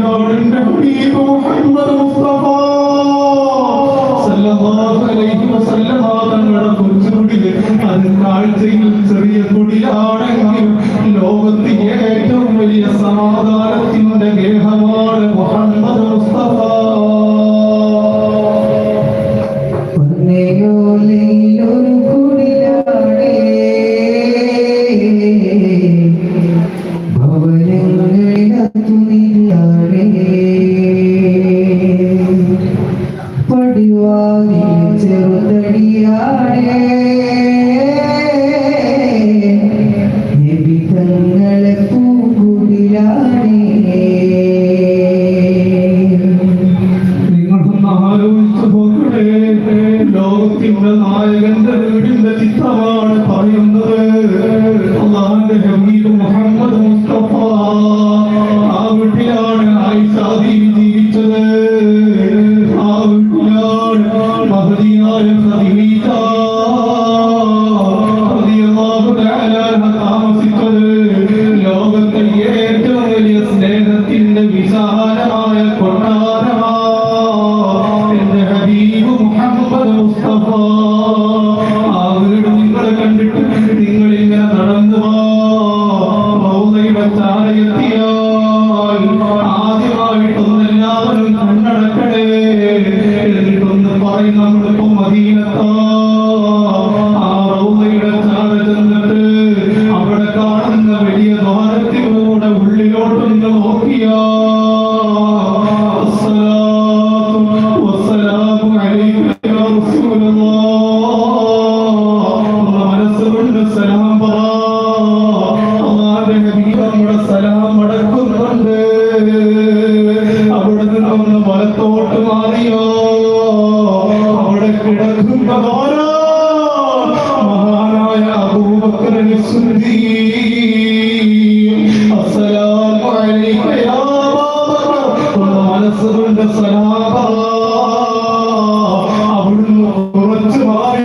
ലോകത്തിലാണ് എന്റെ ഹബീബ് മുഹമ്മദ് മുസ്തഫ സല്ലല്ലാഹു അലൈഹി വസല്ലമ തങ്ങളുടെ കൊച്ചുകുടിയിൽ അത് കാഴ്ചയിൽ ചെറിയ കുടിലാണെങ്കിലും ലോകത്തിലെ ഏറ്റവും വലിയ സമാധാനത്തിന്റെ ഗേഹമാണ് മുഹമ്മദ് നായകന്റെ വീടിന്റെ ചിത്രമാണ് പറയുന്നത്. അള്ളാഹുന്റെ ഹബീബ് മുഹമ്മദ് മുസ്തഫ. ആ വീട്ടിലാണ് ആയിഷാദി ജീവിച്ചത്. ആ നമ്മളിപ്പോ മദീനത്താ. ആ അവിടെ കാണുന്ന വലിയ ദ്വാരത്തിലൂടെ ഉള്ളിലോട്ടൊന്ന് നോക്കിയാ വലത്തോട്ട് മാറിയോ അവിടെ കിടക്കുന്നതാരാ മഹാനായ അബൂബക്കർ. ഒന്ന് മനസ്സുകൊണ്ട് സലാം പറ അവിടുന്ന് കുറച്ച് മാറി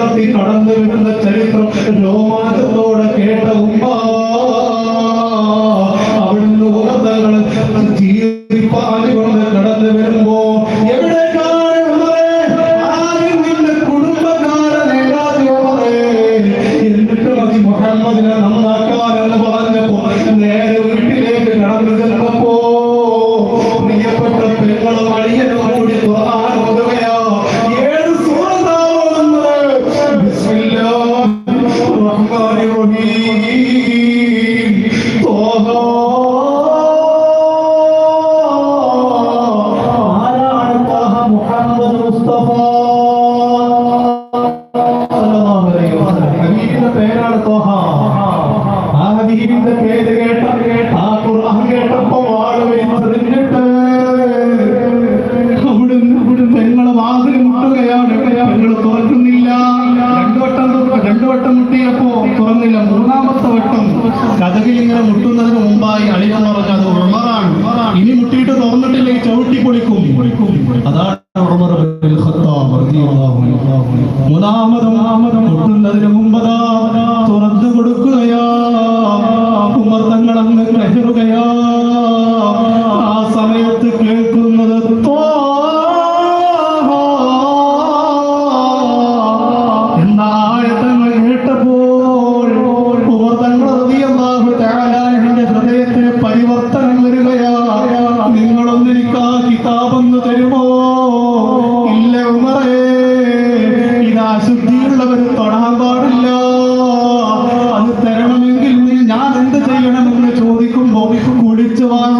അഗ്നി കടന്നിരുന്ന ചരിത്രം രോമാഞ്ചത്തോടെ കേട്ട ഉമ്മ അവിടുന്ന് ഉപതകൾ ജീവിപ്പാലുകൊണ്ട് കടന്നു വരുമ്പോ എവിടെ കുടുംബക്കാരെ എന്നിട്ട് മതി മുഹമ്മദിനെ നന്നാക്കാനെന്ന് രണ്ടു വട്ടം മുട്ടിയപ്പോ തുറന്നില്ല മൂന്നാമത്തെ വട്ടം കഥകിൽ ഇങ്ങനെ മുട്ടുന്നതിന് മുമ്പായി അളിയൻ പറഞ്ഞു അത് ഉറമറാണ്. ഇനി മുട്ടിയിട്ട് തുറന്നിട്ടില്ലെങ്കിൽ ചവിട്ടി പൊളിക്കും. അതാണ്. മൂന്നാമതും മുട്ടുന്നതിന് മുമ്പതാ തുറന്നു കൊടുക്കുകയാ long